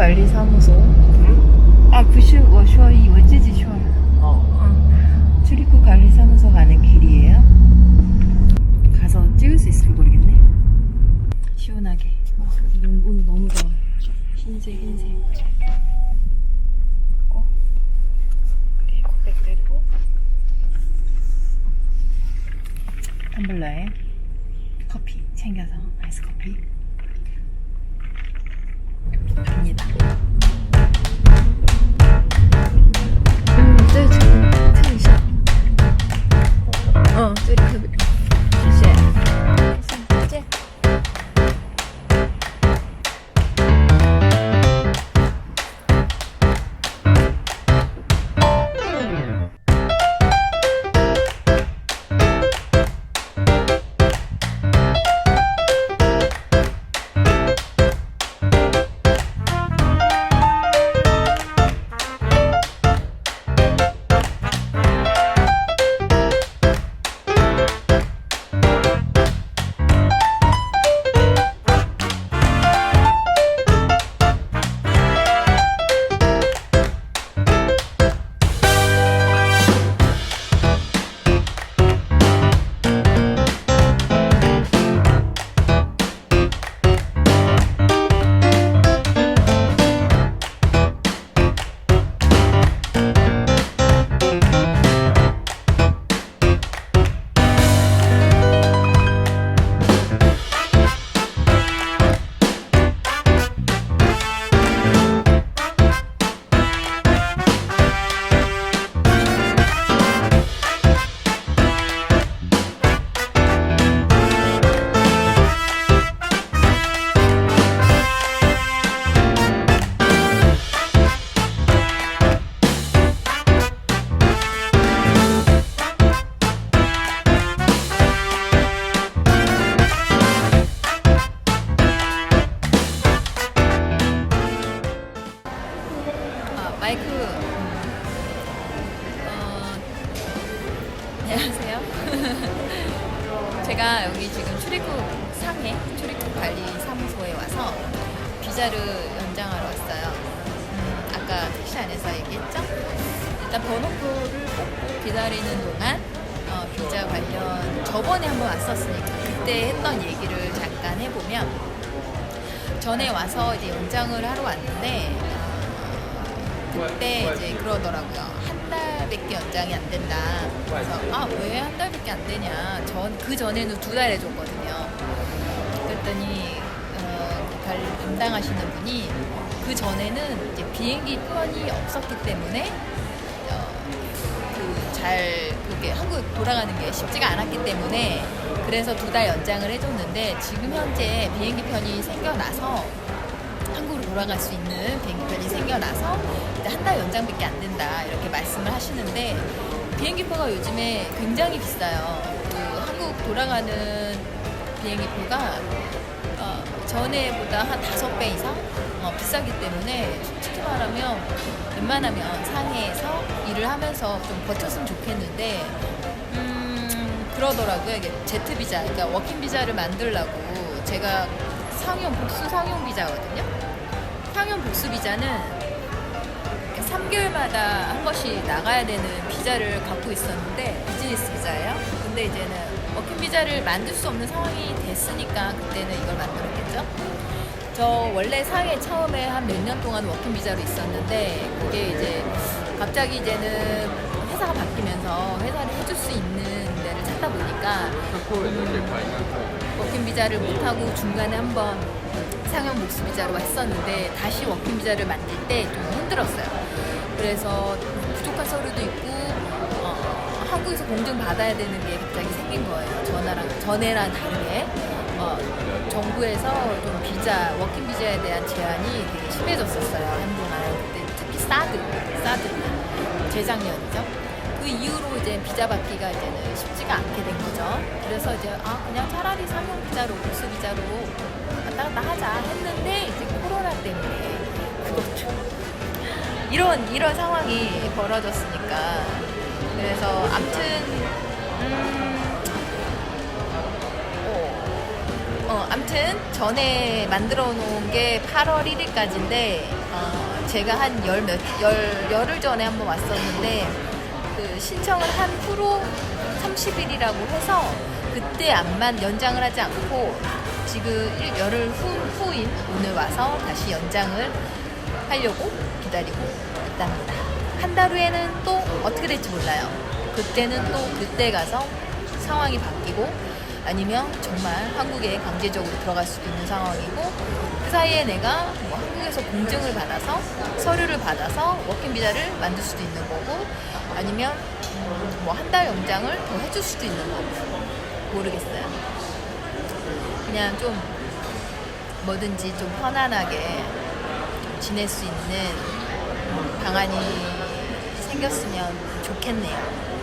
관리사무소. 응? 아, 95쇼이 원지지 쇼. 어. 어. 아, 출입국 관리사무소 가는 길이에요. 가서 찍을 수 있을지 모르겠네. 시원하게. 어, 오늘 너무 더워. 흰색, 흰색. 꼭. 이렇게 고백 내리고. 텀블러에 커피 챙겨서 아이스커피. 합니다. 음, 저, 저, 저, 저. 어, 저기, 저기. 와서 비자를 연장하러 왔어요. 음, 아까 택시 안에서 얘기했죠? 일단 번호표를 뽑고 기다리는 동안 어, 비자 관련 저번에 한번 왔었으니까 그때 했던 얘기를 잠깐 해보면 전에 와서 이제 연장을 하러 왔는데 어, 그때 이제 그러더라고요. 한 달밖에 연장이 안 된다. 그래서 아 왜 한 달밖에 안 되냐. 전 그 전에는 두 달 해줬거든요. 그랬더니 관리 담당하시는 분이 그 전에는 이제 비행기 편이 없었기 때문에 어, 그잘 그게 한국 돌아가는 게 쉽지가 않았기 때문에 그래서 두 달 연장을 해줬는데 지금 현재 비행기 편이 생겨나서 한국으로 돌아갈 수 있는 비행기 편이 생겨나서 한 달 연장밖에 안 된다 이렇게 말씀을 하시는데 비행기표가 요즘에 굉장히 비싸요. 그 한국 돌아가는 비행기표가 어, 전에보다 한 다섯 배 이상 어, 비싸기 때문에 솔직히 말하면 웬만하면 상해에서 일을 하면서 좀 버텼으면 좋겠는데 음, 그러더라고요. 이게 제트 비자, 그러니까 워킹 비자를 만들려고 제가 상용 복수 상용 비자거든요. 상용 복수 비자는 3개월마다 한 번씩 나가야 되는 비자를 갖고 있었는데 비즈니스 비자예요. 근데 이제는 워킹 비자를 만들 수 없는 상황이 됐으니까 그때는 이걸 만들었겠죠. 저 원래 상해 처음에 한 몇 년 동안 워킹 비자로 있었는데 그게 이제 갑자기 이제는 회사가 바뀌면서 회사를 해줄 수 있는 데를 찾다 보니까 워킹 비자를 못 하고 중간에 한번 상용 복수 비자로 했었는데 다시 워킹 비자를 만들 때 좀 힘들었어요. 그래서 부족한 서류도 있고 어, 한국에서 공증 받아야 되는 게 갑자기 생긴 거예요. 전화랑 전에랑 다르게 어, 정부에서 좀 비자 워킹 비자에 대한 제한이 되게 심해졌었어요. 한동안 그때 특히 사드 사드 재작년이죠. 그 이후로 이제 비자 받기가 이제는 쉽지가 않게 된 거죠. 그래서 이제 아 그냥 차라리 상용 비자로 복수 비자로 왔다 갔다 하자 했는데 이제 코로나 때문에 그것도 이런 이런 상황이 벌어졌으니까 그래서 암튼 음, 어, 어, 암튼 전에 만들어 놓은 게 8월 1일까지인데 어, 제가 한 열 몇, 열, 열흘 전에 한번 왔었는데, 그 신청을 한 후로 30일이라고 해서, 그때 안만 연장을 하지 않고, 지금 일- 열흘 후, 후인 오늘 와서 다시 연장을 하려고 기다리고 있답니다. 한 달 후에는 또 어떻게 될지 몰라요. 그때는 또 그때 가서 상황이 바뀌고 아니면 정말 한국에 강제적으로 들어갈 수도 있는 상황이고 그 사이에 내가 뭐 한국에서 공증을 받아서 서류를 받아서 워킹 비자를 만들 수도 있는 거고 아니면 뭐 한 달 연장을 더 해줄 수도 있는 거고 모르겠어요. 그냥 좀 뭐든지 좀 편안하게 좀 지낼 수 있는 방안이 생겼으면 좋겠네요.